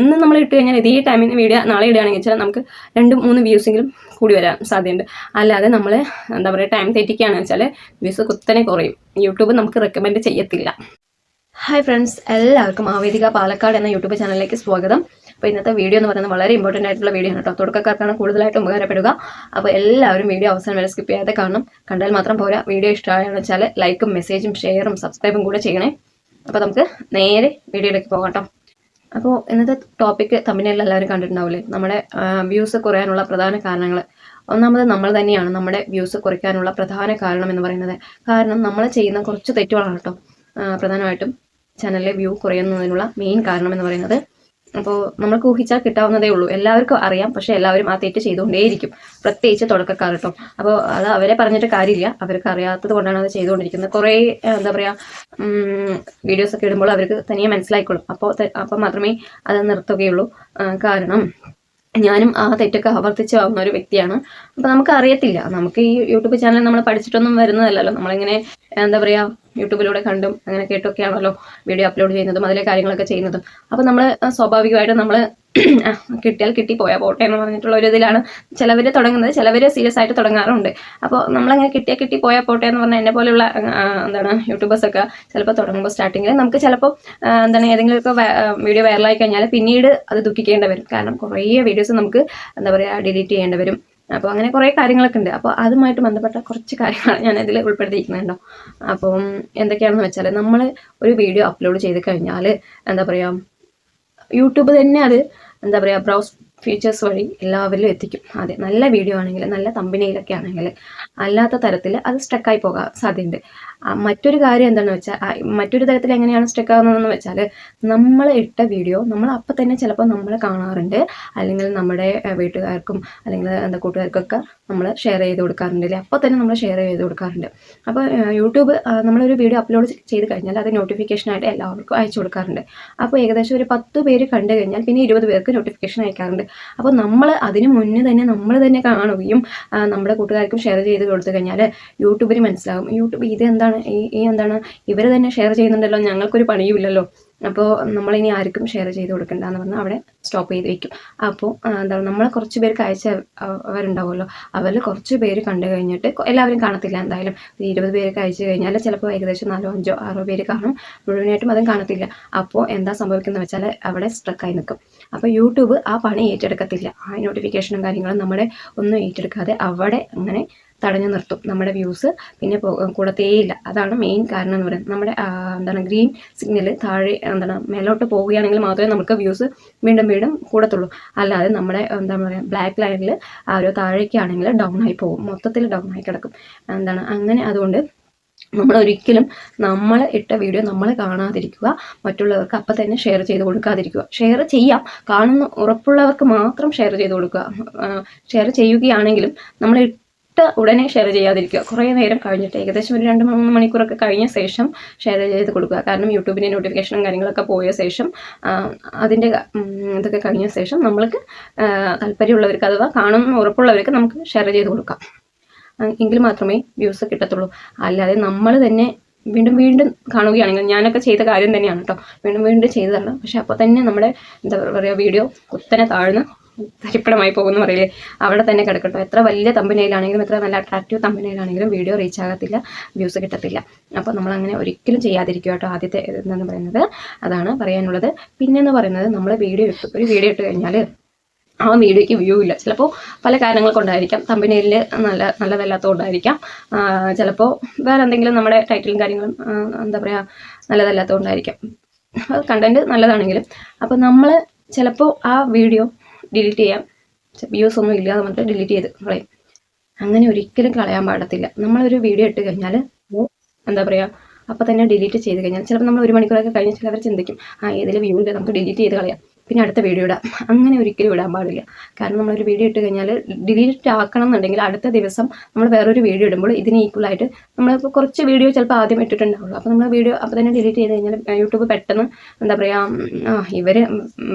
ഇന്ന് നമ്മൾ ഇട്ട് കഴിഞ്ഞാൽ ഇതേ ടൈമിന് വീഡിയോ നാളെ ഇടുകയാണെങ്കിൽ വെച്ചാൽ നമുക്ക് രണ്ട് മൂന്ന് വ്യൂസെങ്കിലും കൂടി വരാൻ സാധ്യതയുണ്ട്. അല്ലാതെ നമ്മൾ എന്താ പറയുക ടൈം തെറ്റിക്കുകയാണെന്ന് വെച്ചാൽ വ്യൂസ് കുത്തനെ കുറയും. യൂട്യൂബ് നമുക്ക് റെക്കമെൻഡ് ചെയ്യത്തില്ല. ഹായ് ഫ്രണ്ട്സ് എല്ലാവർക്കും ആവേദിക പാലക്കാട് എന്ന യൂട്യൂബ് ചാനലിലേക്ക് സ്വാഗതം. അപ്പോൾ ഇന്നത്തെ വീഡിയോ എന്ന് പറയുന്നത് വളരെ ഇമ്പോർട്ടന്റ് ആയിട്ടുള്ള വീഡിയോ ആണ് കേട്ടോ. തുടക്കക്കാർക്കാണ് കൂടുതലായിട്ട് ഉപകാരപ്പെടുക. അപ്പോൾ എല്ലാവരും വീഡിയോ അവസാനം വരെ സ്കിപ്പ് ചെയ്യാതെ കാണണം. കണ്ടാൽ മാത്രം പോരാ. വീഡിയോ ഇഷ്ടമായെന്ന് വെച്ചാൽ ലൈക്കും മെസ്സേജും ഷെയറും സബ്സ്ക്രൈബും കൂടെ ചെയ്യണേ. അപ്പോൾ നമുക്ക് നേരെ വീഡിയോയിലേക്ക് പോകാം കേട്ടോ. അപ്പോൾ ഇന്നത്തെ ടോപ്പിക്ക് തമ്മിലെല്ലാം എല്ലാവരും കണ്ടിട്ടുണ്ടാവില്ലേ നമ്മുടെ വ്യൂസ് കുറയാനുള്ള പ്രധാന കാരണങ്ങൾ ഒന്നാമത് നമ്മൾ തന്നെയാണ് നമ്മുടെ വ്യൂസ് കുറയ്ക്കാനുള്ള പ്രധാന കാരണം എന്ന് പറയുന്നത്. കാരണം നമ്മൾ ചെയ്യുന്ന കുറച്ച് തെറ്റുകളാണ് കേട്ടോ. പ്രധാനമായിട്ടും ചാനലിലെ വ്യൂ കുറയുന്നതിനുള്ള മെയിൻ കാരണം എന്ന് പറയുന്നത് അപ്പോൾ നമ്മൾക്ക് ഊഹിച്ചാൽ കിട്ടാവുന്നതേ ഉള്ളൂ. എല്ലാവർക്കും അറിയാം. പക്ഷേ എല്ലാവരും ആ തെറ്റ് ചെയ്തുകൊണ്ടേയിരിക്കും. പ്രത്യേകിച്ച് തുടക്കക്കാർ കേട്ടോ അപ്പോൾ അത് അവരെ പറഞ്ഞിട്ട് കാര്യമില്ല. അവർക്ക് അറിയാത്തത് കൊണ്ടാണ് അത് ചെയ്തുകൊണ്ടിരിക്കുന്നത്. കുറേ എന്താ പറയുക വീഡിയോസ് ഒക്കെ ഇടുമ്പോൾ അവർക്ക് തനിയെ മനസ്സിലായിക്കോളും അപ്പോൾ അപ്പോൾ മാത്രമേ അത് നിർത്തുകയുള്ളൂ. കാരണം ഞാനും ആ തെറ്റൊക്കെ ആവർത്തിച്ച് ആവുന്ന ഒരു വ്യക്തിയാണ്. അപ്പം നമുക്ക് അറിയത്തില്ല നമുക്ക് ഈ യൂട്യൂബ് ചാനൽ നമ്മൾ പഠിച്ചിട്ടൊന്നും വരുന്നതല്ലല്ലോ. നമ്മളിങ്ങനെ എന്താ പറയുക യൂട്യൂബിലൂടെ കണ്ടും അങ്ങനെ കേട്ടൊക്കെയാണല്ലോ വീഡിയോ അപ്ലോഡ് ചെയ്യുന്നതും അതിലെ കാര്യങ്ങളൊക്കെ ചെയ്യുന്നതും. അപ്പോൾ നമ്മൾ സ്വാഭാവികമായിട്ട് നമ്മൾ കിട്ടിയാൽ കിട്ടി പോയാൽ പോട്ടെ എന്ന് പറഞ്ഞിട്ടുള്ള ഒരു ഇതിലാണ് ചിലവർ തുടങ്ങുന്നത്. ചിലവർ സീരിയസ് ആയിട്ട് തുടങ്ങാറുണ്ട്. അപ്പോൾ നമ്മളങ്ങനെ കിട്ടിയാൽ കിട്ടി പോയാൽ പോട്ടെ എന്ന് പറഞ്ഞാൽ എന്നെ പോലെയുള്ള എന്താണ് യൂട്യൂബേഴ്സൊക്കെ ചിലപ്പോൾ തുടങ്ങുമ്പോൾ സ്റ്റാർട്ടിങ്ങിൽ നമുക്ക് ചിലപ്പോൾ എന്താണ് ഏതെങ്കിലുമൊക്കെ വീഡിയോ വൈറലായി കഴിഞ്ഞാൽ പിന്നീട് അത് ദുഃഖിക്കേണ്ടി വരും. കാരണം കുറേ വീഡിയോസ് നമുക്ക് എന്താ പറയുക ഡിലീറ്റ് ചെയ്യേണ്ടി വരും. അപ്പോൾ അങ്ങനെ കുറേ കാര്യങ്ങളൊക്കെ ഉണ്ട്. അപ്പോൾ അതുമായിട്ട് ബന്ധപ്പെട്ട കുറച്ച് കാര്യങ്ങളാണ് ഞാൻ ഇതിൽ ഉൾപ്പെടുത്തിയിരിക്കുന്നുണ്ടോ. അപ്പം എന്തൊക്കെയാണെന്ന് വെച്ചാൽ നമ്മൾ ഒരു വീഡിയോ അപ്ലോഡ് ചെയ്ത് കഴിഞ്ഞാൽ എന്താ പറയുക യൂട്യൂബ് തന്നെ അത് എന്താ പറയുക ബ്രൗസ് ഫീച്ചേഴ്സ് വഴി എല്ലാവരിലും എത്തിക്കും. അതെ നല്ല വീഡിയോ ആണെങ്കിൽ നല്ല തമ്പനിയിലൊക്കെ ആണെങ്കിൽ അല്ലാത്ത തരത്തിൽ അത് സ്ട്രക്കായി പോകാൻ സാധ്യതയുണ്ട്. മറ്റൊരു കാര്യം എന്താണെന്ന് വെച്ചാൽ മറ്റൊരു തരത്തിൽ എങ്ങനെയാണ് സ്ട്രക്ക് ആകുന്നതെന്ന് വെച്ചാൽ നമ്മൾ ഇട്ട വീഡിയോ നമ്മൾ അപ്പം തന്നെ ചിലപ്പോൾ നമ്മൾ കാണാറുണ്ട്. അല്ലെങ്കിൽ നമ്മുടെ വീട്ടുകാർക്കും അല്ലെങ്കിൽ എന്താ കൂട്ടുകാർക്കൊക്കെ നമ്മൾ ഷെയർ ചെയ്ത് കൊടുക്കാറുണ്ട്. അല്ലേ അപ്പോൾ തന്നെ നമ്മൾ ഷെയർ ചെയ്ത് കൊടുക്കാറുണ്ട്. അപ്പോൾ യൂട്യൂബ് നമ്മളൊരു വീഡിയോ അപ്ലോഡ് ചെയ്ത് കഴിഞ്ഞാൽ അത് നോട്ടിഫിക്കേഷനായിട്ട് എല്ലാവർക്കും അയച്ചു കൊടുക്കാറുണ്ട്. അപ്പോൾ ഏകദേശം ഒരു പത്ത് പേര് കണ്ടു കഴിഞ്ഞാൽ പിന്നെ ഇരുപത് പേർക്ക് നോട്ടിഫിക്കേഷൻ അയക്കാറുണ്ട്. അപ്പോൾ നമ്മൾ അതിന് മുന്നേ തന്നെ നമ്മൾ തന്നെ കാണുകയും നമ്മുടെ കൂട്ടുകാർക്കും ഷെയർ ചെയ്ത് കൊടുത്തു കഴിഞ്ഞാൽ യൂട്യൂബിന് മനസ്സിലാകും യൂട്യൂബ് ഇത് എന്താണ് ഈ ഈ എന്താണ്? ഇവർ തന്നെ ഷെയർ ചെയ്യുന്നുണ്ടല്ലോ ഞങ്ങൾക്കൊരു പണിയുമില്ലല്ലോ. അപ്പോൾ നമ്മളിനി ആർക്കും ഷെയർ ചെയ്ത് കൊടുക്കണ്ട എന്ന് പറഞ്ഞാൽ അവിടെ സ്റ്റോപ്പ് ചെയ്ത് വയ്ക്കും അപ്പോൾ എന്താ എന്താണ്? നമ്മളെ കുറച്ച് പേർക്ക് അയച്ച അവ- അവരുണ്ടാവുമല്ലോ. അവരിൽ കുറച്ച് പേര് കണ്ടു കഴിഞ്ഞിട്ട് എല്ലാവരും കാണത്തില്ല എന്തായാലും. ഇരുപത് പേർക്ക് അയച്ചു കഴിഞ്ഞാൽ ചിലപ്പോൾ ഏകദേശം നാലോ അഞ്ചോ ആറോ പേര് കാണും. മുഴുവനായിട്ടും അതും കാണത്തില്ല. അപ്പോൾ എന്താ സംഭവിക്കുന്നത് വെച്ചാൽ അവിടെ സ്ട്രക്കായി നിൽക്കും അപ്പോൾ യൂട്യൂബ് ആ പണി ഏറ്റെടുക്കത്തില്ല. ആ നോട്ടിഫിക്കേഷനും കാര്യങ്ങളും നമ്മുടെ ഒന്നും ഏറ്റെടുക്കാതെ അവിടെ അങ്ങനെ തടഞ്ഞു നിർത്തും നമ്മുടെ വ്യൂസ് പിന്നെ കൂടത്തേയില്ല. അതാണ് മെയിൻ കാരണം എന്ന് പറയുന്നത് നമ്മുടെ എന്താണ് ഗ്രീൻ സിഗ്നൽ താഴെ എന്താണ് മേലോട്ട് പോവുകയാണെങ്കിൽ മാത്രമേ നമുക്ക് വ്യൂസ് വീണ്ടും വീണ്ടും കൂടത്തുള്ളൂ. അല്ലാതെ നമ്മുടെ എന്താ പറയുക ബ്ലാക്ക് ലൈനിൽ ആ ഒരു താഴേക്കാണെങ്കിൽ ഡൗൺ ആയി പോകും. മൊത്തത്തിൽ ഡൗൺ ആയി കിടക്കും. എന്താണ് അങ്ങനെ അതുകൊണ്ട് നമ്മൾ ഒരിക്കലും നമ്മൾ ഇട്ട വീഡിയോ നമ്മൾ കാണാതിരിക്കുക മറ്റുള്ളവർക്ക് അപ്പം തന്നെ ഷെയർ ചെയ്ത് കൊടുക്കാതിരിക്കുക. ഷെയർ ചെയ്യാം. കാണുന്ന ഉറപ്പുള്ളവർക്ക് മാത്രം ഷെയർ ചെയ്ത് കൊടുക്കുക. ഷെയർ ചെയ്യുകയാണെങ്കിലും നമ്മൾ ഇട്ട ഉടനെ ഷെയർ ചെയ്യാതിരിക്കുക. കുറേ നേരം കഴിഞ്ഞിട്ട് ഏകദേശം ഒരു രണ്ട് മൂന്ന് മണിക്കൂറൊക്കെ കഴിഞ്ഞ ശേഷം ഷെയർ ചെയ്ത് കൊടുക്കുക. കാരണം യൂട്യൂബിന്റെ നോട്ടിഫിക്കേഷനും കാര്യങ്ങളൊക്കെ പോയ ശേഷം അതിന്റെ ഇതൊക്കെ കഴിഞ്ഞ ശേഷം നമ്മൾക്ക് താല്പര്യമുള്ളവർക്ക് അഥവാ കാണുന്ന ഉറപ്പുള്ളവർക്ക് നമുക്ക് ഷെയർ ചെയ്ത് കൊടുക്കാം. എങ്കിൽ മാത്രമേ വ്യൂസ് കിട്ടത്തുള്ളൂ. അല്ലാതെ നമ്മൾ തന്നെ വീണ്ടും വീണ്ടും കാണുകയാണെങ്കിൽ ഞാനൊക്കെ ചെയ്ത കാര്യം തന്നെയാണ് കേട്ടോ. വീണ്ടും വീണ്ടും ചെയ്തതാണ്. പക്ഷെ അപ്പോൾ തന്നെ നമ്മുടെ എന്താ പറയുക വീഡിയോ കുത്തനെ താഴ്ന്ന് തരിപ്പണമായി പോകുമെന്ന് പറയില്ലേ? അവിടെ തന്നെ കിടക്കട്ടോ. എത്ര വലിയ തമ്പനയിലാണെങ്കിലും എത്ര നല്ല അട്രാക്റ്റീവ് തമ്പനയിലാണെങ്കിലും വീഡിയോ റീച്ച് ആകത്തില്ല വ്യൂസ് കിട്ടത്തില്ല. അപ്പോൾ നമ്മൾ അങ്ങനെ ഒരിക്കലും ചെയ്യാതിരിക്കുക കേട്ടോ ആദ്യത്തെ ഇതെന്ന് പറയുന്നത്. അതാണ് പറയാനുള്ളത്. പിന്നെന്ന് പറയുന്നത് നമ്മൾ വീഡിയോ ഇട്ടു ഒരു വീഡിയോ ഇട്ട് കഴിഞ്ഞാൽ ആ വീഡിയോയ്ക്ക് വ്യൂ ഇല്ല. ചിലപ്പോൾ പല കാരണങ്ങൾ കൊണ്ടായിരിക്കാം. തമ്പനയിൽ നല്ല നല്ലതല്ലാത്തതുകൊണ്ടായിരിക്കാം ചിലപ്പോൾ വേറെ എന്തെങ്കിലും നമ്മുടെ ടൈറ്റിലും കാര്യങ്ങളും എന്താ പറയുക നല്ലതല്ലാത്തതുകൊണ്ടായിരിക്കാം കണ്ടന്റ് നല്ലതാണെങ്കിലും. അപ്പോൾ നമ്മൾ ചിലപ്പോൾ ആ വീഡിയോ ഡിലീറ്റ് ചെയ്യാം. വ്യൂസ് ഒന്നും ഇല്ലാതെ പറഞ്ഞിട്ട് ഡിലീറ്റ് ചെയ്ത് കളയും. അങ്ങനെ ഒരിക്കലും കളയാൻ പാടത്തില്ല. നമ്മളൊരു വീഡിയോ ഇട്ട് കഴിഞ്ഞാൽ എന്താ പറയുക അപ്പോൾ തന്നെ ഡിലീറ്റ് ചെയ്ത് കഴിഞ്ഞാൽ ചിലപ്പോൾ നമ്മൾ ഒരു മണിക്കൂറൊക്കെ കഴിഞ്ഞ് ചിലവർ ചിന്തിക്കും ആ ഏതെങ്കിലും വ്യൂ ഇല്ല നമുക്ക് ഡിലീറ്റ് ചെയ്ത് കളയാം. പിന്നെ അടുത്ത വീഡിയോ ഇടാം. അങ്ങനെ ഒരിക്കലും ഇടാൻ പാടില്ല. കാരണം നമ്മളൊരു വീഡിയോ ഇട്ട് കഴിഞ്ഞാൽ ഡിലീറ്റ് ആക്കണം എന്നുണ്ടെങ്കിൽ അടുത്ത ദിവസം നമ്മൾ വേറൊരു വീഡിയോ ഇടുമ്പോൾ ഇതിന് ഈക്വൽ ആയിട്ട് നമ്മളിപ്പോൾ കുറച്ച് വീഡിയോ ചിലപ്പോൾ ആദ്യം ഇട്ടിട്ടുണ്ടാവുള്ളൂ. അപ്പോൾ നമ്മൾ വീഡിയോ അപ്പോൾ തന്നെ ഡിലീറ്റ് ചെയ്ത് കഴിഞ്ഞാൽ യൂട്യൂബ് പെട്ടെന്ന് എന്താ പറയുക ഇവർ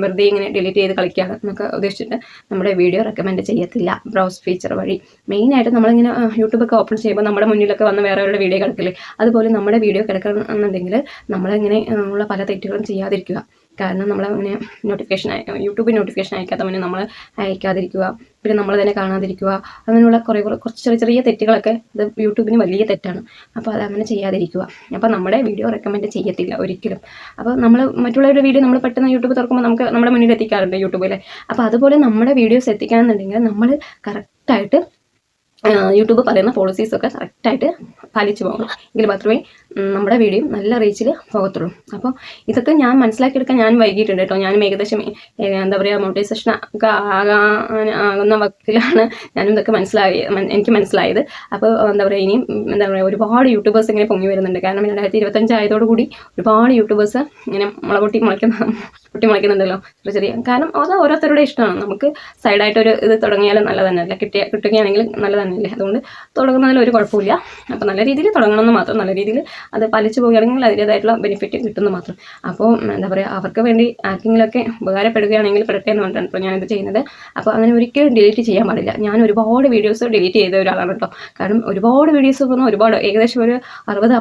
വെറുതെ ഇങ്ങനെ ഡിലീറ്റ് ചെയ്ത് കളിക്കുകയാണ് എന്നൊക്കെ ഉദ്ദേശിച്ചിട്ട് നമ്മുടെ വീഡിയോ റെക്കമെൻഡ് ചെയ്യത്തില്ല. ബ്രൗസ് ഫീച്ചർ വഴി. മെയിനായിട്ട് നമ്മളിങ്ങനെ യൂട്യൂബൊക്കെ ഓപ്പൺ ചെയ്യുമ്പോൾ നമ്മുടെ മുന്നിലൊക്കെ വന്ന് വേറെ വേറെ വീഡിയോ കിടക്കില്ലേ അതുപോലെ നമ്മുടെ വീഡിയോ കിടക്കണം എന്നുണ്ടെങ്കിൽ നമ്മളിങ്ങനെ ഉള്ള പല തെറ്റുകളും ചെയ്യാതിരിക്കുക. കാരണം നമ്മളങ്ങനെ നോട്ടിഫിക്കേഷൻ യൂട്യൂബിൽ നോട്ടിഫിക്കേഷൻ അയക്കാത്ത മുന്നേ നമ്മൾ അയക്കാതിരിക്കുക പിന്നെ നമ്മൾ തന്നെ കാണാതിരിക്കുക അങ്ങനെയുള്ള കുറേ കുറേ കുറച്ച് ചെറിയ ചെറിയ തെറ്റുകളൊക്കെ ഇത് യൂട്യൂബിന് വലിയ തെറ്റാണ്. അപ്പോൾ അത് അങ്ങനെ ചെയ്യാതിരിക്കുക. അപ്പോൾ നമ്മുടെ വീഡിയോ റെക്കമെൻഡ് ചെയ്യത്തില്ല ഒരിക്കലും. അപ്പോൾ നമ്മൾ മറ്റുള്ളവരുടെ വീഡിയോ നമ്മൾ പെട്ടെന്ന് യൂട്യൂബ് തുറക്കുമ്പോൾ നമുക്ക് നമ്മുടെ മുന്നിൽ എത്തിക്കാറുണ്ട് യൂട്യൂബിൽ അപ്പോൾ അതുപോലെ നമ്മുടെ വീഡിയോസ് എത്തിക്കണമെന്നുണ്ടെങ്കിൽ നമ്മൾ കറക്റ്റായിട്ട് യൂട്യൂബ് പറയുന്ന പോളിസീസ് ഒക്കെ കറക്റ്റായിട്ട് പാലിച്ചു പോകണം. എങ്കിൽ മാത്രമേ നമ്മുടെ വീഡിയോ നല്ല റീച്ചിൽ പോകത്തുള്ളൂ. അപ്പോൾ ഇതൊക്കെ ഞാൻ മനസ്സിലാക്കിയെടുക്കാൻ ഞാൻ വൈകിയിട്ടുണ്ട് കേട്ടോ. ഞാനും ഏകദേശം എന്താ പറയുക മോട്ടിവേഷൻ ഒക്കെ ആകാൻ ആകുന്ന വക്കിലാണ് ഞാനും ഇതൊക്കെ മനസ്സിലായി എനിക്ക് മനസ്സിലായത്. അപ്പോൾ എന്താ പറയുക ഇനിയും എന്താ പറയുക ഒരുപാട് യൂട്യൂബേഴ്സ് ഇങ്ങനെ പൊങ്ങി വരുന്നുണ്ട്. കാരണം രണ്ടായിരത്തി ഇരുപത്തഞ്ച് ആയതോടുകൂടി ഒരുപാട് യൂട്യൂബേഴ്സ് ഇങ്ങനെ മുള പൊട്ടി മുളയ്ക്കുന്ന പൊട്ടി മുളയ്ക്കുന്നുണ്ടല്ലോ. ചെറിയ ചെറിയ കാരണം അത് ഓരോരുത്തരുടെ ഇഷ്ടമാണ്. നമുക്ക് സൈഡായിട്ടൊരു ഇത് തുടങ്ങിയാലും നല്ലതന്നെ. അല്ല കിട്ടിയ കിട്ടുകയാണെങ്കിൽ നല്ല തന്നെയല്ലേ അതുകൊണ്ട് തുടങ്ങുന്നതിൽ ഒരു കുഴപ്പമില്ല അപ്പോൾ നല്ല രീതിയിൽ തുടങ്ങണമെന്ന് മാത്രം നല്ല രീതിയിൽ അത് പാലിച്ചു പോവുകയാണെങ്കിൽ അതിന്റേതായിട്ടുള്ള ബെനിഫിറ്റ് കിട്ടുന്നു മാത്രം. അപ്പോൾ എന്താ പറയുക അവർക്ക് വേണ്ടി ആർക്കെങ്കിലുമൊക്കെ ഉപകാരപ്പെടുകയാണെങ്കിൽ പെടട്ടെ എന്ന് പറഞ്ഞിട്ടാണ് ഇപ്പോൾ ഞാനിത് ചെയ്യുന്നത്. അപ്പോൾ അങ്ങനെ ഒരിക്കലും ഡിലീറ്റ് ചെയ്യാൻ പാടില്ല. ഞാൻ ഒരുപാട് വീഡിയോസ് ഡിലീറ്റ് ചെയ്ത ഒരാളാണ് കേട്ടോ. കാരണം ഒരുപാട് വീഡിയോസ് പോകുന്ന ഒരുപാട് ഏകദേശം ഒരു അറുപത്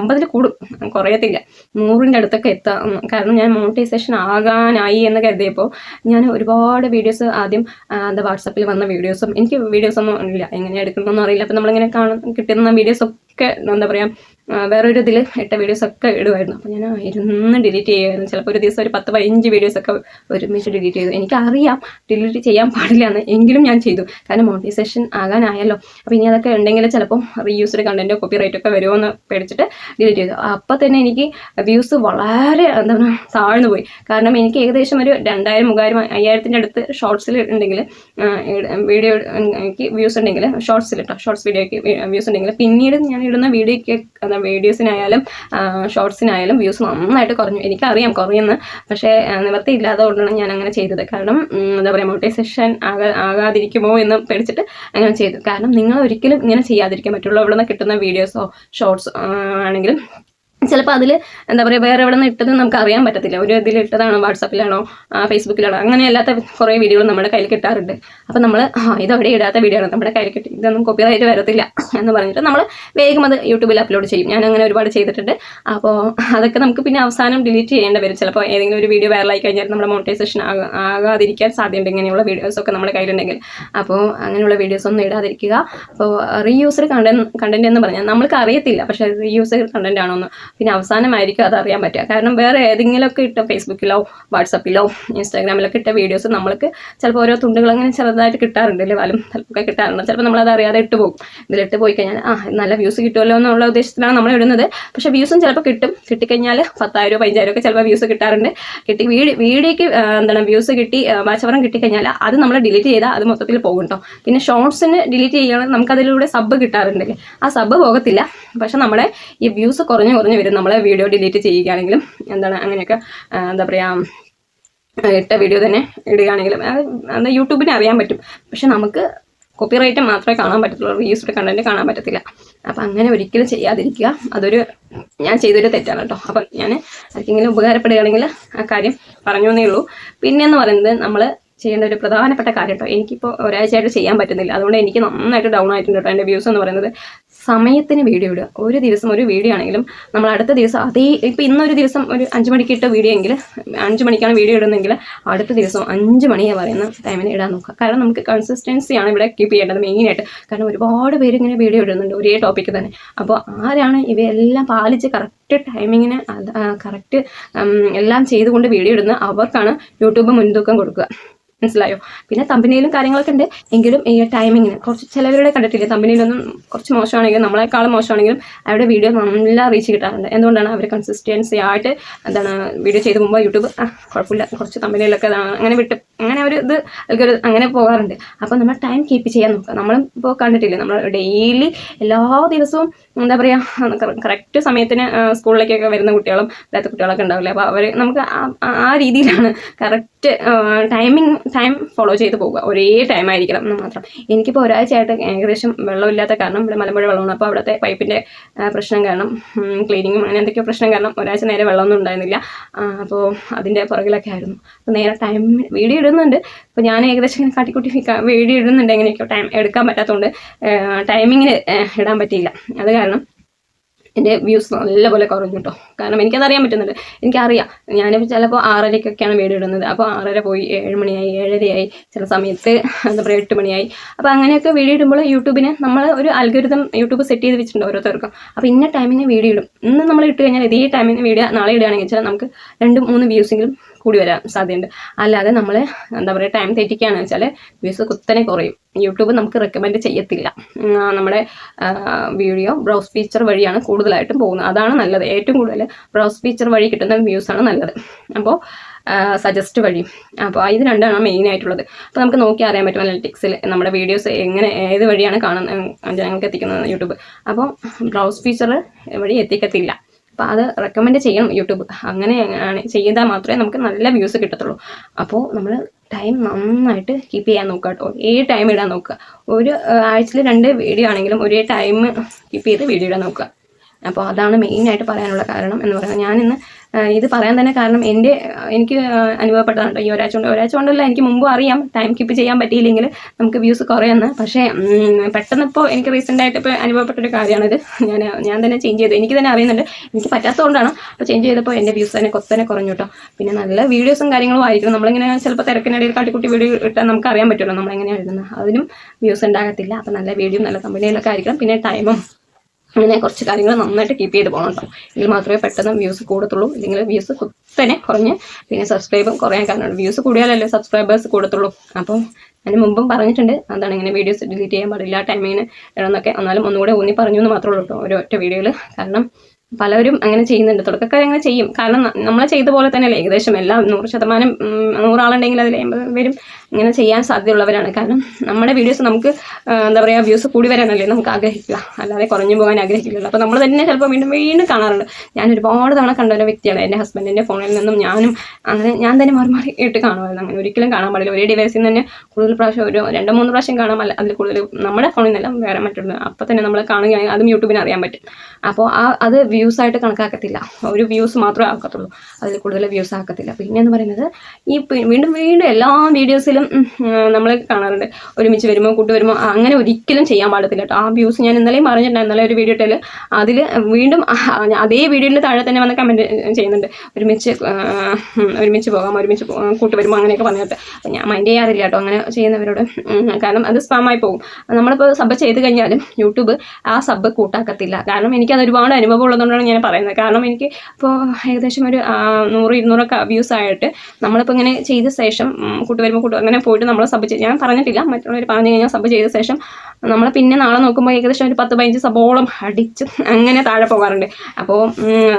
അമ്പതിൽ കൂടും. കുറയത്തില്ല. നൂറിന്റെ അടുത്തൊക്കെ എത്താം. കാരണം ഞാൻ മോണിറ്റൈസേഷൻ ആകാനായി എന്ന് കരുതിയപ്പോൾ ഞാൻ ഒരുപാട് വീഡിയോസ് ആദ്യം എന്താ വാട്സപ്പിൽ വന്ന വീഡിയോസും എനിക്ക് വീഡിയോസൊന്നും ഇല്ല. എങ്ങനെ എടുക്കണമെന്നൊന്നും അറിയില്ല. അപ്പം നമ്മളിങ്ങനെ കാണുന്ന കിട്ടുന്ന വീഡിയോസൊക്കെ എന്താ പറയുക വേറൊരു ഇതിൽ ഇട്ട വീഡിയോസൊക്കെ ഇടുമായിരുന്നു അപ്പോൾ ഞാൻ ഇരുന്ന് ഡിലീറ്റ് ചെയ്യുമായിരുന്നു ചിലപ്പോൾ ഒരു ദിവസം ഒരു പത്ത് പതിനഞ്ച് വീഡിയോസൊക്കെ ഒരുമിച്ച് ഡിലീറ്റ് ചെയ്തു. എനിക്കറിയാം ഡിലീറ്റ് ചെയ്യാൻ പാടില്ല എന്ന് എങ്കിലും ഞാൻ ചെയ്തു. കാരണം മോണിറ്റൈസേഷൻ ആകാനായല്ലോ. അപ്പോൾ ഇനി അതൊക്കെ ഉണ്ടെങ്കിൽ ചിലപ്പം റീയൂസ്ഡ് കണ്ടന്റോ കോപ്പി റൈറ്റ് ഒക്കെ വരുമോ എന്ന് പേടിച്ചിട്ട് ഡിലീറ്റ് ചെയ്തു. അപ്പോൾ തന്നെ എനിക്ക് വ്യൂസ് വളരെ എന്താ പറയുക താഴ്ന്നു പോയി. കാരണം എനിക്ക് ഏകദേശം ഒരു രണ്ടായിരം മൂവായിരം അയ്യായിരത്തിന്റെ അടുത്ത് ഷോർട്സിൽ ഉണ്ടെങ്കിൽ വീഡിയോ എനിക്ക് വ്യൂസ് ഉണ്ടെങ്കിൽ ഷോർട്സിൽ ഷോർട്സ് വീഡിയോയ്ക്ക് വ്യൂസ് ഉണ്ടെങ്കിൽ പിന്നീട് ഞാൻ ഇടുന്ന വീഡിയോയ്ക്ക് എന്താ വീഡിയോസിനായാലും ഷോർട്സിനായാലും വ്യൂസ് നന്നായിട്ട് കുറഞ്ഞു. എനിക്കറിയാം കുറയുന്നു പക്ഷേ നിവർത്തിയില്ലാതെ കൊണ്ടാണ് ഞാൻ അങ്ങനെ ചെയ്തത്. കാരണം എന്താ പറയുക മോട്ടിവേഷൻ ആകാ ആകാതിരിക്കുമോ എന്ന് പേടിച്ചിട്ട് അങ്ങനെ ചെയ്തു. കാരണം നിങ്ങൾ ഒരിക്കലും ഇങ്ങനെ ചെയ്യാതിരിക്കുക മറ്റുള്ളവരുടെ കിട്ടുന്ന വീഡിയോസോ ഷോർട്സ് ആണെങ്കിലും ചിലപ്പോൾ അതിൽ എന്താ പറയുക വേറെ എവിടെ നിന്ന് ഇട്ടത് നമുക്ക് അറിയാൻ പറ്റത്തില്ല. ഒരു ഇതിൽ ഇട്ടതാണോ വാട്സാപ്പിലാണോ ഫേസ്ബുക്കിലാണോ അങ്ങനെ അല്ലാത്ത കുറേ വീഡിയോകൾ നമ്മുടെ കയ്യിൽ കിട്ടാറുണ്ട്. അപ്പോൾ നമ്മൾ ഇതവിടെ ഇടാത്ത വീഡിയോ ആണ് നമ്മുടെ കയ്യിൽ കിട്ടി. ഇതൊന്നും കോപ്പിറൈറ്റ് വരത്തില്ല എന്ന് പറഞ്ഞിട്ട് നമ്മൾ വേഗം അത് യൂട്യൂബിൽ അപ്ലോഡ് ചെയ്യും. ഞാൻ അങ്ങനെ ഒരുപാട് ചെയ്തിട്ടുണ്ട്. അപ്പോൾ അതൊക്കെ നമുക്ക് പിന്നെ അവസാനം ഡിലീറ്റ് ചെയ്യേണ്ടി വരും. ചിലപ്പോൾ ഏതെങ്കിലും ഒരു വീഡിയോ വൈറലായി കഴിഞ്ഞാൽ നമ്മുടെ മോണിറ്റൈസേഷൻ ആകാതിരിക്കാൻ സാധ്യതയുണ്ട് ഇങ്ങനെയുള്ള വീഡിയോസൊക്കെ നമ്മുടെ കയ്യിലുണ്ടെങ്കിൽ. അപ്പോൾ അങ്ങനെയുള്ള വീഡിയോസ് ഒന്നും ഇടാതിരിക്കുക. അപ്പോൾ റീയൂസർ കണ്ടന്റ് കണ്ടന്റ് എന്ന് പറഞ്ഞാൽ നമ്മൾക്ക് അറിയത്തില്ല. പക്ഷേ റീയൂസർ കണ്ടന്റ് ആണോ എന്ന് പിന്നെ അവസാനമായിരിക്കും അത് അറിയാൻ പറ്റുക. കാരണം വേറെ ഏതെങ്കിലുമൊക്കെ ഇട്ട ഫേസ്ബുക്കിലോ വാട്സപ്പിലോ ഇൻസ്റ്റാഗ്രാമിലൊക്കെ ഇട്ട വീഡിയോസ് നമ്മൾക്ക് ചിലപ്പോൾ ഓരോ തുണ്ടുകൾ അങ്ങനെ ചെറുതായിട്ട് കിട്ടാറുണ്ട് വലും ചിലപ്പോൾ കിട്ടാറുണ്ട്. ചിലപ്പോൾ നമ്മളത് അറിയാതെ ഇട്ട് പോകും. ഇതിലിട്ട് പോയി കഴിഞ്ഞാൽ ആ നല്ല വ്യൂസ് കിട്ടുമല്ലോ എന്നുള്ള ഉദ്ദേശത്തിലാണ് നമ്മൾ ഇടുന്നത്. പക്ഷേ വ്യൂസും ചിലപ്പോൾ കിട്ടും. കിട്ടിക്കഴിഞ്ഞാൽ പത്തായിരം പതിനഞ്ചായിരം ഒക്കെ ചിലപ്പോൾ വ്യൂസ് കിട്ടാറുണ്ട്. കിട്ടി വീഡിയോ വീഡിയോയ്ക്ക് എന്താണ് വ്യൂസ് കിട്ടി വാച്ചവറം കിട്ടിക്കഴിഞ്ഞാൽ അത് നമ്മൾ ഡിലീറ്റ് ചെയ്താൽ അത് മൊത്തത്തിൽ പോകും കേട്ടോ. പിന്നെ ഷോർട്സിന് ഡിലീറ്റ് ചെയ്യുകയാണെങ്കിൽ നമുക്കതിലൂടെ സബ് കിട്ടാറുണ്ടല്ലേ ആ സബ് പോകത്തില്ല. പക്ഷെ നമ്മുടെ ഈ വ്യൂസ് കുറഞ്ഞ് കുറഞ്ഞ് നമ്മളെ വീഡിയോ ഡിലീറ്റ് ചെയ്യുകയാണെങ്കിലും എന്താണ് അങ്ങനെയൊക്കെ എന്താ പറയുക ഇട്ട വീഡിയോ തന്നെ ഇടുകയാണെങ്കിലും അത് യൂട്യൂബിന് അറിയാൻ പറ്റും. പക്ഷെ നമുക്ക് കോപ്പിറൈറ്റ് മാത്രമേ കാണാൻ പറ്റത്തുള്ളൂ റീയൂസ്ഡ് കണ്ടന്റ് കാണാൻ പറ്റത്തില്ല. അപ്പം അങ്ങനെ ഒരിക്കലും ചെയ്യാതിരിക്കുക. അതൊരു ഞാൻ ചെയ്തൊരു തെറ്റാണ് കേട്ടോ. അപ്പം ഞാൻ ആർക്കെങ്കിലും ഉപകാരപ്പെടുകയാണെങ്കിൽ ആ കാര്യം പറഞ്ഞു എന്നേ ഉള്ളൂ. പിന്നെയെന്ന് പറയുന്നത് നമ്മൾ ചെയ്യേണ്ട ഒരു പ്രധാനപ്പെട്ട കാര്യം കേട്ടോ. എനിക്കിപ്പോൾ ഒരാഴ്ചയായിട്ട് ചെയ്യാൻ പറ്റുന്നില്ല. അതുകൊണ്ട് എനിക്ക് നന്നായിട്ട് ഡൗൺ ആയിട്ടുണ്ട് കേട്ടോ. എന്റെ വ്യൂസ് എന്ന് പറയുന്നത് സമയത്തിന് വീഡിയോ ഇടുക. ഒരു ദിവസം ഒരു വീഡിയോ ആണെങ്കിലും നമ്മൾ അടുത്ത ദിവസം അതേ ഇപ്പോൾ ഇന്നൊരു ദിവസം ഒരു അഞ്ച് മണിക്ക് ഇട്ട വീഡിയോ എങ്കിൽ അഞ്ച് മണിക്കാണ് വീഡിയോ ഇടുന്നതെങ്കിൽ അടുത്ത ദിവസം അഞ്ച് മണിയാണ് പറയുന്ന ടൈമിന് ഇടാൻ നോക്കുക. കാരണം നമുക്ക് കൺസിസ്റ്റൻസിയാണ് ഇവിടെ കീപ്പ് ചെയ്യേണ്ടത് മെയിനായിട്ട് കാരണം ഒരുപാട് പേര് ഇങ്ങനെ വീഡിയോ ഇടുന്നുണ്ട്. ഒരേ ടോപ്പിക്ക് തന്നെ. അപ്പോൾ ആരാണ് ഇവയെല്ലാം പാലിച്ച് കറക്റ്റ് ടൈമിങ്ങിന് കറക്റ്റ് എല്ലാം ചെയ്തുകൊണ്ട് വീഡിയോ ഇടുന്നത് അവർക്കാണ് യൂട്യൂബ് മുൻതൂക്കം കൊടുക്കുക. മനസ്സിലായോ? പിന്നെ തമ്പനിയിലും കാര്യങ്ങളൊക്കെ ഉണ്ട്. എങ്കിലും ഈ ടൈമിങ്ങിന് കുറച്ച് ചിലവരുടെ കണ്ടിട്ടില്ല? തമ്പനിയിലൊന്നും കുറച്ച് മോശമാണെങ്കിലും നമ്മളെക്കാളും മോശമാണെങ്കിലും അവരുടെ വീഡിയോ നല്ല റീച്ച് കിട്ടാറുണ്ട്. എന്തുകൊണ്ടാണ് അവർ കൺസിസ്റ്റൻസി ആയിട്ട് എന്താണ് വീഡിയോ ചെയ്ത് പോകുമ്പോൾ യൂട്യൂബ് കുഴപ്പമില്ല കുറച്ച് തമ്പനിയിലൊക്കെ അങ്ങനെ വിട്ട് അങ്ങനെ ഒരു ഇത് ഒരു അങ്ങനെ പോകാറുണ്ട്. അപ്പോൾ നമ്മൾ ടൈം കീപ്പ് ചെയ്യാൻ നോക്കുക. നമ്മൾ ഇപ്പോൾ കണ്ടിട്ടില്ല? നമ്മൾ ഡെയിലി എല്ലാ ദിവസവും എന്താ പറയുക കറക്റ്റ് സമയത്തിന് സ്കൂളിലേക്കൊക്കെ വരുന്ന കുട്ടികളും അല്ലാത്ത കുട്ടികളൊക്കെ ഉണ്ടാവില്ലേ? അപ്പോൾ അവർ നമുക്ക് ആ- രീതിയിലാണ് കറക്റ്റ് ടൈമിങ് ടൈം ഫോളോ ചെയ്ത് പോകുക. ഒരേ ടൈം ആയിരിക്കണം എന്ന് മാത്രം. എനിക്കിപ്പോൾ ഒരാഴ്ചയായിട്ട് ഏകദേശം വെള്ളമില്ലാത്ത കാരണം ഇവിടെ മലമ്പുഴ വെള്ളമാണ്. അപ്പോൾ അവിടുത്തെ പൈപ്പിന്റെ പ്രശ്നം കാരണം ക്ലീനിങ്ങും അങ്ങനെ എന്തൊക്കെയോ പ്രശ്നം കാരണം ഒരാഴ്ച നേരെ വെള്ളമൊന്നും ഉണ്ടായിരുന്നില്ല. അപ്പോൾ അതിന്റെ പുറകിലൊക്കെ ആയിരുന്നു. അപ്പോൾ നേരെ ടൈം വീഡിയോ ഇടുന്നുണ്ട്. അപ്പോൾ ഞാൻ ഏകദേശം ഇങ്ങനെ കാട്ടിക്കുട്ടി വീഡിയോ ഇടുന്നുണ്ട് എങ്ങനെയൊക്കെയോ ടൈം എടുക്കാൻ പറ്റാത്തതുകൊണ്ട് ടൈമിങ്ങിന് ഇടാൻ പറ്റിയില്ല. അത് കാരണം എന്റെ വ്യൂസ് നല്ലപോലെ കുറഞ്ഞു കേട്ടോ. കാരണം എനിക്കതറിയാൻ പറ്റുന്നുണ്ട് എനിക്കറിയാം. ഞാൻ ചിലപ്പോൾ ആറരയ്ക്കൊക്കെയാണ് വീഡിയോ ഇടുന്നത്. അപ്പോൾ ആറര പോയി ഏഴ് മണിയായി ഏഴരയായി ചില സമയത്ത്. എന്താ പറയുക എട്ട് മണിയായി. അപ്പോൾ അങ്ങനെയൊക്കെ വീഡിയോ ഇടുമ്പോൾ യൂട്യൂബിന് നമ്മൾ ഒരു അൽഗരിതം യൂട്യൂബ് സെറ്റ് ചെയ്ത് വെച്ചിട്ടുണ്ട് ഓരോരുത്തർക്കും. അപ്പോൾ ഇന്ന ടൈമിന് വീഡിയോ ഇടും. ഇന്ന് നമ്മൾ ഇട്ട് കഴിഞ്ഞാൽ ഇതേ ടൈമിന് വീഡിയോ നാളെ ഇടുകയാണെങ്കിൽ വെച്ചാൽ നമുക്ക് രണ്ട് മൂന്ന് വ്യൂസെങ്കിലും കൂടി വരാൻ സാധ്യതയുണ്ട്. അല്ലാതെ നമ്മൾ എന്താ പറയുക ടൈം തെറ്റിക്കുകയാണെന്ന് വെച്ചാൽ വ്യൂസ് കുത്തനെ കുറയും. യൂട്യൂബ് നമുക്ക് റെക്കമെൻഡ് ചെയ്യത്തില്ല. നമ്മുടെ വീഡിയോ ബ്രൗസ് ഫീച്ചർ വഴിയാണ് കൂടുതലായിട്ടും പോകുന്നത്. അതാണ് നല്ലത്. ഏറ്റവും കൂടുതൽ ബ്രൗസ് ഫീച്ചർ വഴി കിട്ടുന്ന വ്യൂസാണ് നല്ലത്. അപ്പോൾ സജസ്റ്റ് വഴി. അപ്പോൾ ഇത് രണ്ടാണ് മെയിൻ ആയിട്ടുള്ളത്. അപ്പോൾ നമുക്ക് നോക്കി അറിയാൻ പറ്റും അനലിറ്റിക്സിൽ നമ്മുടെ വീഡിയോസ് എങ്ങനെ ഏത് വഴിയാണ് കാണുന്നത് ജനങ്ങൾക്ക് എത്തിക്കുന്നത് യൂട്യൂബ്. അപ്പോൾ ബ്രൗസ് ഫീച്ചർ വഴി എത്തിക്കത്തില്ല. അപ്പോൾ അത് റെക്കമെൻഡ് ചെയ്യണം യൂട്യൂബ്. അങ്ങനെ ചെയ്താൽ മാത്രമേ നമുക്ക് നല്ല വ്യൂസ് കിട്ടത്തുള്ളൂ. അപ്പോൾ നമ്മൾ ടൈം നന്നായിട്ട് കീപ്പ് ചെയ്യാൻ നോക്കുക കേട്ടോ ഏ ടൈം ഇടാൻ നോക്കുക ഒരു ആഴ്ചയിൽ രണ്ട് വീഡിയോ ആണെങ്കിലും ഒരേ ടൈം കീപ്പ് ചെയ്ത് വീഡിയോ ഇടാൻ നോക്കുക അപ്പോൾ അതാണ് മെയിനായിട്ട് പറയാനുള്ള കാരണം എന്ന് പറയുന്നത്. ഞാനിന്ന് ഇത് പറയാൻ തന്നെ കാരണം എന്റെ എനിക്ക് അനുഭവപ്പെട്ടതാണ് ഈ ഒരാഴ്ച കൊണ്ട്. ഒരാഴ്ച കൊണ്ടല്ല എനിക്ക് മുമ്പ് അറിയാം ടൈം കീപ്പ് ചെയ്യാൻ പറ്റിയില്ലെങ്കിൽ നമുക്ക് വ്യൂസ് കുറയുമെന്ന്. പക്ഷേ പെട്ടെന്ന് ഇപ്പോൾ എനിക്ക് റീസെന്റ് ആയിട്ട് ഇപ്പോൾ അനുഭവപ്പെട്ടൊരു കാര്യമാണിത് ഞാൻ ഞാൻ തന്നെ ചേഞ്ച് ചെയ്തു. എനിക്ക് തന്നെ അറിയുന്നുണ്ട്. എനിക്ക് പറ്റാത്തതുകൊണ്ടാണ് അപ്പോൾ ചേഞ്ച് ചെയ്തപ്പോൾ എന്റെ വ്യൂസ് തന്നെ കൊത്തനെ കുറഞ്ഞു കേട്ടോ. പിന്നെ നല്ല വീഡിയോസും കാര്യങ്ങളും ആയിരിക്കും. നമ്മളിങ്ങനെ ചിലപ്പോൾ തിരക്കിനിടയിൽ കാട്ടിക്കുട്ടി വീഡിയോ ഇട്ടാൽ നമുക്ക് അറിയാൻ പറ്റുമല്ലോ നമ്മളെങ്ങനെയാണ് ഇടുന്നത്. അതിനും വ്യൂസ് ഉണ്ടാകത്തില്ല. അപ്പോൾ നല്ല വീഡിയോ നല്ല കമ്പനിയിലൊക്കെ ആയിരിക്കണം. പിന്നെ ടൈമും അങ്ങനെ കുറച്ച് കാര്യങ്ങൾ നന്നായിട്ട് കീപ്പ് ചെയ്ത് പോകണം കേട്ടോ എങ്കിൽ മാത്രമേ പെട്ടെന്ന് വ്യൂസ് കൂടത്തുള്ളൂ. ഇല്ലെങ്കിൽ വ്യൂസ് കുത്തനെ കുറഞ്ഞ് പിന്നെ സബ്സ്ക്രൈബും കുറയാൻ കാരണമുണ്ട് വ്യൂസ് കൂടിയാലല്ലേ സബ്സ്ക്രൈബേഴ്സ് കൂടത്തുള്ളൂ. അപ്പം അതിന് മുമ്പും പറഞ്ഞിട്ടുണ്ട്. അതാണ് ഇങ്ങനെ വീഡിയോസ് ഡിലീറ്റ് ചെയ്യാൻ പാടില്ല ടൈമിന് ഇടണമെന്നൊക്കെ. എന്നാലും ഒന്നുകൂടെ ഊന്നി പറഞ്ഞു എന്ന് മാത്രമേ ഉള്ളൂ കേട്ടോ. ഒരു ഒറ്റ വീഡിയോയിൽ കാരണം പലരും അങ്ങനെ ചെയ്യുന്നുണ്ട്. തുടക്കക്കാർ അങ്ങനെ ചെയ്യും. കാരണം നമ്മൾ ചെയ്ത പോലെ തന്നെയല്ലേ? ഏകദേശം എല്ലാം നൂറ് ശതമാനം നൂറാളുണ്ടെങ്കിൽ അതിൽ എൺപത് പേരും ഇങ്ങനെ ചെയ്യാൻ സാധ്യതയുള്ളവരാണ്. കാരണം നമ്മുടെ വീഡിയോസ് നമുക്ക് എന്താ പറയുക വ്യൂസ് കൂടി വരാനല്ലേ നമുക്ക് ആഗ്രഹിക്കുക. അല്ലാതെ കുറഞ്ഞു പോകാൻ ആഗ്രഹിക്കില്ലല്ലോ അപ്പോൾ നമ്മൾ തന്നെ ചിലപ്പോൾ വീണ്ടും വീണ്ടും കാണാറുണ്ട്. ഞാൻ ഒരുപാട് തവണ കണ്ട ഒരു വ്യക്തിയാണ്. എന്റെ ഹസ്ബൻഡിന്റെ ഫോണിൽ നിന്നും ഞാനും അങ്ങനെ ഞാൻ തന്നെ മാറി മാറി ഇട്ട് കാണുമായിരുന്നു. അങ്ങനെ ഒരിക്കലും കാണാൻ പാടില്ല. ഒരേ ഡിവൈസിൽ നിന്ന് തന്നെ കൂടുതൽ പ്രാവശ്യം ഒരു രണ്ടോ മൂന്ന് പ്രാവശ്യം കാണാൻ അല്ല അതിൽ കൂടുതൽ നമ്മുടെ ഫോണിൽ നിന്നെല്ലാം വേറെ മറ്റുള്ള. അപ്പോൾ തന്നെ നമ്മൾ കാണുകയാണെങ്കിൽ അതും യൂട്യൂബിന് അറിയാൻ പറ്റും. അപ്പോൾ ആ അത് വ്യൂസ് ആയിട്ട് കണക്കാക്കത്തില്ല. ഒരു വ്യൂസ് മാത്രമേ ആക്കത്തുള്ളൂ. അതിൽ കൂടുതൽ വ്യൂസ് ആക്കത്തില്ല. പിന്നെ എന്ന് പറയുന്നത് ഈ വീണ്ടും വീണ്ടും എല്ലാ വീഡിയോസിലും നമ്മൾ കാണാറുണ്ട്. ഒരുമിച്ച് വരുമോ കൂട്ട് വരുമ്പോൾ അങ്ങനെ ഒരിക്കലും ചെയ്യാൻ പാടത്തില്ല കേട്ടോ. ആ വ്യൂസ് ഞാൻ ഇന്നലെയും പറഞ്ഞിട്ടുണ്ടായിരുന്നു ഇന്നലെ ഒരു വീഡിയോ അതിൽ വീണ്ടും അതേ വീഡിയോയിൽ താഴെ തന്നെ വന്ന് കമന്റ് ചെയ്യുന്നുണ്ട്. ഒരുമിച്ച് ഒരുമിച്ച് പോകാം ഒരുമിച്ച് കൂട്ട് വരുമ്പോൾ അങ്ങനെയൊക്കെ പറഞ്ഞിട്ട്. ഞാൻ മൈൻഡ് ചെയ്യാറില്ല കേട്ടോ അങ്ങനെ ചെയ്യുന്നവരോട്. കാരണം അത് സ്പാമായി പോകും. നമ്മളിപ്പോൾ സബ് ചെയ്ത് കഴിഞ്ഞാലും യൂട്യൂബ് ആ സബ് കൂട്ടാക്കത്തില്ല. കാരണം എനിക്കത് ഒരുപാട് അനുഭവം ഉള്ളതുകൊണ്ടാണ് ഞാൻ പറയുന്നത്. കാരണം എനിക്ക് ഇപ്പോൾ ഏകദേശം ഒരു നൂറ് ഇരുന്നൂറൊക്കെ വ്യൂസ് ആയിട്ട് നമ്മളിപ്പോൾ ഇങ്ങനെ ചെയ്ത ശേഷം കൂട്ട് വരുമ്പോൾ കൂട്ട് അങ്ങനെ പോയിട്ട് നമ്മൾ സബ് ഞാൻ പറഞ്ഞിട്ടില്ല. മറ്റുള്ളവർ പറഞ്ഞു കഴിഞ്ഞാൽ സബ് ചെയ്ത ശേഷം നമ്മൾ പിന്നെ നാളെ നോക്കുമ്പോൾ ഏകദേശം ഒരു പത്ത് പതിനഞ്ച് സബോളം അടിച്ച് അങ്ങനെ താഴെ പോകാറുണ്ട് അപ്പോൾ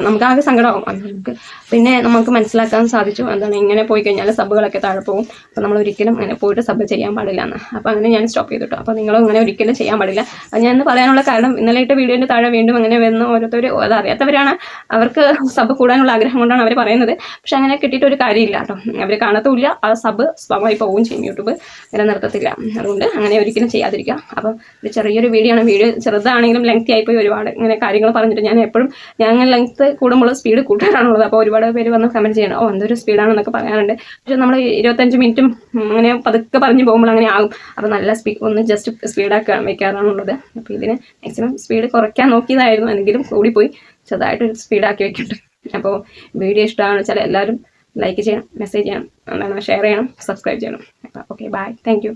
നമുക്ക് ആകെ സങ്കടമാകും നമുക്ക് പിന്നെ നമുക്ക് മനസ്സിലാക്കാൻ സാധിച്ചു. എന്താണ് ഇങ്ങനെ പോയി കഴിഞ്ഞാൽ സബുകളൊക്കെ താഴെ പോകും. അപ്പോൾ നമ്മൾ ഒരിക്കലും അങ്ങനെ പോയിട്ട് സബ് ചെയ്യാൻ പാടില്ല എന്ന്. അപ്പോൾ അങ്ങനെ ഞാൻ സ്റ്റോപ്പ് ചെയ്തിട്ടു അപ്പോൾ നിങ്ങളും അങ്ങനെ ഒരിക്കലും ചെയ്യാൻ പാടില്ല. ഞാൻ ഇന്ന് പറയാനുള്ള കാരണം ഇന്നലെ ഇട്ട് വീഡിയോന്റെ താഴെ വീണ്ടും അങ്ങനെ വരുന്ന ഓരോരുത്തർ അത് അറിയാത്തവരാണ്. അവർക്ക് സബ് കൂടാനുള്ള ആഗ്രഹം കൊണ്ടാണ് അവർ പറയുന്നത്. പക്ഷെ അങ്ങനെ കിട്ടിയിട്ട് ഒരു കാര്യമില്ല കേട്ടോ. അവർ കാണത്തുമില്ല. ആ സബ് സ്പമായി പോവുകയും ചെയ്യും യൂട്യൂബ്. നിലനിർത്തത്തില്ല നിർത്തത്തില്ല. അതുകൊണ്ട് അങ്ങനെ ഒരിക്കലും ചെയ്യാതിരിക്കുക. അപ്പം ഒരു ചെറിയൊരു വീഡിയോ ആണ്. വീഡിയോ ചെറുതാണെങ്കിലും ലെങ്തി ആയിപ്പോയി ഒരുപാട് ഇങ്ങനെ കാര്യങ്ങൾ പറഞ്ഞിട്ട് ഞാൻ എപ്പോഴും ഞാൻ ലെങ്ത്ത് കൂടുമ്പോൾ സ്പീഡ് കൂട്ടാറാണുള്ളത്. അപ്പോൾ ഒരുപാട് പേര് വന്ന് കമന്റ് ചെയ്യണം. ഓ എന്തൊരു സ്പീഡാണെന്നൊക്കെ പറയാറുണ്ട്. പക്ഷേ നമ്മൾ ഇരുപത്തഞ്ച് മിനിറ്റും അങ്ങനെ പതുക്കെ പറഞ്ഞു പോകുമ്പോൾ അങ്ങനെ ആകും. അപ്പോൾ നല്ല സ്പീ ഒന്ന് ജസ്റ്റ് സ്പീഡാക്കാൻ വെക്കാറാണുള്ളത് അപ്പോൾ ഇതിന് മാക്സിമം സ്പീഡ് കുറയ്ക്കാൻ നോക്കിയതായിരുന്നു. എങ്കിലും കൂടിപ്പോയി. ചെറുതായിട്ട് സ്പീഡാക്കി വെക്കുന്നുണ്ട് അപ്പോൾ വീഡിയോ ഇഷ്ടമാണെന്ന് വെച്ചാൽ എല്ലാവരും ലൈക്ക് ചെയ്യണം മെസ്സേജ് ചെയ്യണം എന്താണ് ഷെയർ ചെയ്യണം സബ്സ്ക്രൈബ് ചെയ്യണം. അപ്പോൾ ഓക്കെ ബൈ താങ്ക്